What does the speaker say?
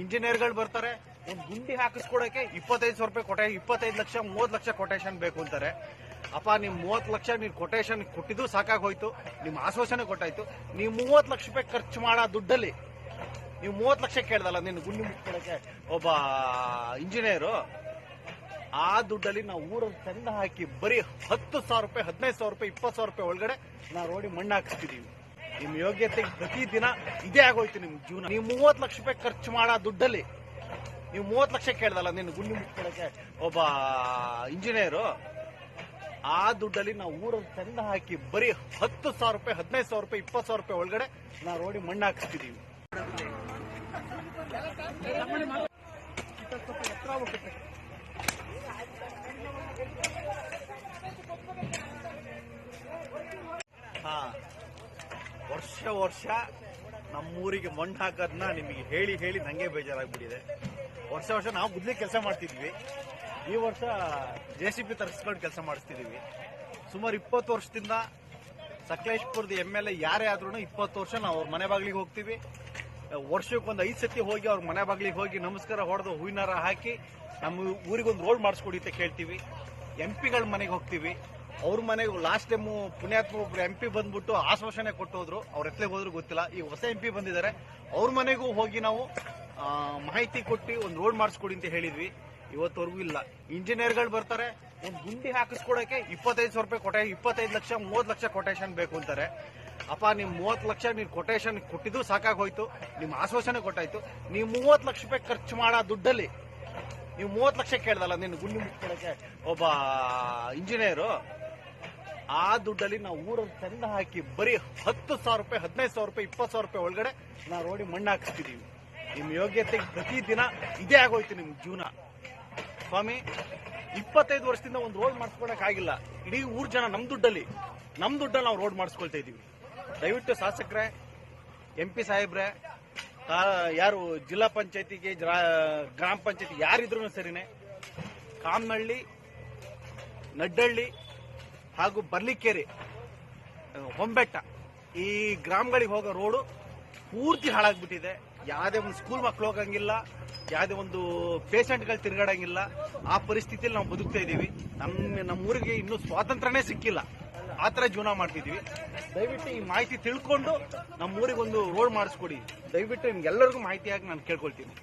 ಇಂಜಿನಿಯರ್ಗಳು ಬರ್ತಾರೆ, ಒಂದು ಗುಂಡಿ ಹಾಕಿಸ್ಕೊಡಕ್ಕೆ ಇಪ್ಪತ್ತೈದು ಸಾವಿರ ರೂಪಾಯಿ ಕೊಟೆ ಇಪ್ಪತ್ತೈದು ಲಕ್ಷ, ಮೂವತ್ತು ಲಕ್ಷ ಕೊಟೇಶನ್ ಬೇಕು ಅಂತಾರೆ. ಅಪ್ಪ ನೀವು ಮೂವತ್ತು ಲಕ್ಷ ನೀವು ಕೊಟೇಶನ್ ಕೊಟ್ಟಿದ್ದು ಸಾಕಾಗೋಯ್ತು ನಿಮ್ಮ ಆಶ್ವಾಸನೆ ಕೊಟ್ಟಾಯ್ತು. ನೀವು ಮೂವತ್ತು ಲಕ್ಷ ರೂಪಾಯಿ ಖರ್ಚು ಮಾಡೋ ದುಡ್ಡಲ್ಲಿ, ನೀವು ಮೂವತ್ತು ಲಕ್ಷ ಕೇಳ್ದಲ್ಲ, ನಿನ್ನ ಗುಂಡಿ ಮುಚ್ಕೊಳಕ್ಕೆ ಒಬ್ಬ ಇಂಜಿನಿಯರು, ಆ ದುಡ್ಡಲ್ಲಿ ನಾವು ಊರಲ್ಲಿ ಚಂದ ಹಾಕಿ ಬರೀ ಹತ್ತು ಸಾವಿರ ರೂಪಾಯಿ, ಹದಿನೈದು ಸಾವಿರ ರೂಪಾಯಿ, ಇಪ್ಪತ್ತು ಸಾವಿರ ರೂಪಾಯಿ ಒಳಗಡೆ ನಾವು ರೋಡಿ ಮಣ್ಣು ಹಾಕಿಸ್ತಿದೀವಿ. ನಿಮ್ಮ ಯೋಗ್ಯತೆಗೆ ಪ್ರತಿ ದಿನ ಇದೇ ಆಗೋಯ್ತು ನಿಮ್ಮ ಜೀವನ. ನೀವು ಮೂವತ್ತು ಲಕ್ಷ ರೂಪಾಯಿ ಖರ್ಚು ಮಾಡೋ ದುಡ್ಡಲ್ಲಿ, ನೀವು ಮೂವತ್ತು ಲಕ್ಷ ಕೇಳ್ದಲ್ಲ ನಿನ್ನ ಗುಂಡಿ ಮುಚ್ಕೊಳಕ್ಕೆ ಒಬ್ಬ ಇಂಜಿನಿಯರು, ಆ ದುಡ್ಡಲ್ಲಿ ನಾವು ಊರಲ್ಲಿ ಚಂದ ಹಾಕಿ ಬರೀ ಹತ್ತು ಸಾವಿರ ರೂಪಾಯಿ, ಹದಿನೈದು ಸಾವಿರ ರೂಪಾಯಿ, ಇಪ್ಪತ್ತು ಸಾವಿರ ರೂಪಾಯಿ ಒಳಗಡೆ ನಾವು ರೋಡಿ ಮಣ್ಣು ಹಾಕಿಸ್ತಿದೀವಿ. ಹಾ. ವರ್ಷ ವರ್ಷ ನಮ್ಮೂರಿಗೆ ಮಣ್ಣು ಹಾಕೋದನ್ನ ನಿಮಗೆ ಹೇಳಿ ಹೇಳಿ ನನಗೆ ಬೇಜಾರಾಗ್ಬಿಟ್ಟಿದೆ. ವರ್ಷ ವರ್ಷ ನಾವು ಗುದ್ಲಿ ಕೆಲಸ ಮಾಡ್ತಿದ್ವಿ. ಈ ವರ್ಷ ಜೆ ಸಿ ಪಿ ತರಿಸ್ಕೊಂಡು ಕೆಲಸ ಮಾಡಿಸ್ತಿದ್ದೀವಿ ಸುಮಾರು ಇಪ್ಪತ್ತು ವರ್ಷದಿಂದ ಸಕಲೇಶ್ಪುರದ ಎಂ ಎಲ್ ಎ ಯಾರೇ ಆದ್ರೂ ಇಪ್ಪತ್ತು ವರ್ಷ ನಾವು ಅವ್ರ ಮನೆ ಬಾಗಿಲಿಗೆ ಹೋಗ್ತೀವಿ. ವರ್ಷಕ್ಕೆ ಒಂದು ಐದು ಸತಿ ಹೋಗಿ ಅವ್ರ ಮನೆ ಬಾಗಿಲಿಗೆ ಹೋಗಿ ನಮಸ್ಕಾರ ಹೊಡೆದು ಹೂವಿನಾರ ಹಾಕಿ ನಮ್ಮ ಊರಿಗೊಂದು ರೋಡ್ ಮಾಡಿಸ್ಕೊಡಿ ಅಂತ ಕೇಳ್ತೀವಿ. ಎಂ ಪಿಗಳ ಮನೆಗೆ ಹೋಗ್ತೀವಿ. ಅವ್ರ ಮನೆಗೆ ಲಾಸ್ಟ್ ಟೈಮು ಪುಣ್ಯಾತ್ಮ ಒಬ್ರು ಎಂ ಪಿ ಬಂದ್ಬಿಟ್ಟು ಆಶ್ವಾಸನೆ ಕೊಟ್ಟೋದ್ರು. ಅವ್ರ ಎತ್ಲೆಗೆ ಹೋದ್ರು ಗೊತ್ತಿಲ್ಲ. ಈ ಹೊಸ ಎಂ ಪಿ ಬಂದಿದ್ದಾರೆ. ಅವ್ರ ಮನೆಗೂ ಹೋಗಿ ನಾವು ಮಾಹಿತಿ ಕೊಟ್ಟು ಒಂದು ರೋಡ್ ಮಾಡಿಸ್ಕೊಡಿ ಅಂತ ಹೇಳಿದ್ವಿ. ಇವತ್ತವರೆಗೂ ಇಲ್ಲ. ಇಂಜಿನಿಯರ್ಗಳು ಬರ್ತಾರೆ. ಒಂದು ಗುಂಡಿ ಹಾಕಿಸ್ಕೊಡಕ್ಕೆ ಇಪ್ಪತ್ತೈದು ಸಾವಿರ ರೂಪಾಯಿ ಕೊಟೆ ಇಪ್ಪತ್ತೈದು ಲಕ್ಷ, ಮೂವತ್ತು ಲಕ್ಷ ಕೊಟೇಶನ್ ಬೇಕು ಅಂತಾರೆ. ಅಪ್ಪ, ನೀವು ಮೂವತ್ತು ಲಕ್ಷ ನೀವು ಕೊಟೇಶನ್ ಕೊಟ್ಟಿದ್ದು ಸಾಕಾಗೋಯ್ತು ನಿಮ್ಮ ಆಶ್ವಾಸನೆ ಕೊಟ್ಟಾಯ್ತು. ನೀವು ಮೂವತ್ತು ಲಕ್ಷ ರೂಪಾಯಿ ಖರ್ಚು ಮಾಡೋ ದುಡ್ಡಲ್ಲಿ, ನೀವು ಮೂವತ್ತು ಲಕ್ಷ ಕೇಳ್ದಲ್ಲ ನಿನ್ನ ಗುಂಡಿ ಮುಚ್ಕೊಳಕ್ಕೆ ಒಬ್ಬ ಇಂಜಿನಿಯರು ಆ ದುಡ್ಡಲ್ಲಿ ನಾವು ಊರಲ್ಲಿ ಚಂದ ಹಾಕಿ ಬರೀ ಹತ್ತು ಸಾವಿರ ರೂಪಾಯಿ, ಹದಿನೈದು ಸಾವಿರ ರೂಪಾಯಿ, ಇಪ್ಪತ್ತು ಸಾವಿರ ರೂಪಾಯಿ ಒಳಗಡೆ ನಾವು ರೋಡಿ ಮಣ್ಣು ಹಾಕಿಸ್ತಿದೀವಿ. ನಿಮ್ಮ ಯೋಗ್ಯತೆಗೆ ಪ್ರತಿ ದಿನ ಇದೇ ಆಗೋಯ್ತು ನಿಮ್ಮ ಜೀವನ. ಸ್ವಾಮಿ, ಇಪ್ಪತ್ತೈದು ವರ್ಷದಿಂದ ಒಂದು ರೋಡ್ ಮಾಡಿಸ್ಕೊಳಕ್ ಆಗಿಲ್ಲ. ಇಡೀ ಊರ್ ಜನ ನಮ್ಮ ದುಡ್ಡಲ್ಲಿ ನಮ್ಮ ದುಡ್ಡಲ್ಲಿ ನಾವು ರೋಡ್ ಮಾಡಿಸ್ಕೊಳ್ತಾ ಇದೀವಿ. ದಯವಿಟ್ಟು ಶಾಸಕರೇ, ಎಂ ಪಿ ಸಾಹೇಬ್ರೆ ಯಾರು ಜಿಲ್ಲಾ ಪಂಚಾಯತಿಗೆ ಗ್ರಾಮ ಪಂಚಾಯತಿ ಯಾರಿದ್ರು ಸರಿನೇ. ಕಾಮನಹಳ್ಳಿ ನಡ್ಡಳ್ಳಿ ಹಾಗೂ ಬರ್ಲಿಕೇರಿ ಹೊಂಬೆಟ್ಟ. ಈ ಗ್ರಾಮಗಳಿಗೆ ಹೋಗೋ ರೋಡು ಪೂರ್ತಿ ಹಾಳಾಗ್ಬಿಟ್ಟಿದೆ. ಯಾವುದೇ ಒಂದು ಸ್ಕೂಲ್ ಮಕ್ಳು ಹೋಗಂಗಿಲ್ಲ, ಯಾವುದೇ ಒಂದು ಪೇಷಂಟ್ಗಳು ತಿರುಗಾಡಂಗಿಲ್ಲ. ಆ ಪರಿಸ್ಥಿತಿಯಲ್ಲಿ ನಾವು ಬದುಕ್ತಾ ಇದ್ದೀವಿ. ನಮ್ಮ ನಮ್ಮ ಊರಿಗೆ ಇನ್ನೂ ಸ್ವಾತಂತ್ರ್ಯನೇ ಸಿಕ್ಕಿಲ್ಲ. ಆ ಥರ ಜೀವನ ಮಾಡ್ತಿದ್ದೀವಿ. ದಯವಿಟ್ಟು ಈ ಮಾಹಿತಿ ತಿಳ್ಕೊಂಡು ನಮ್ಮ ಒಂದು ರೋಡ್ ಮಾಡಿಸ್ಕೊಡಿ. ದಯವಿಟ್ಟು ನಿಮ್ಗೆಲ್ಲರಿಗೂ ಮಾಹಿತಿಯಾಗಿ ನಾನು ಕೇಳ್ಕೊಳ್ತೀನಿ.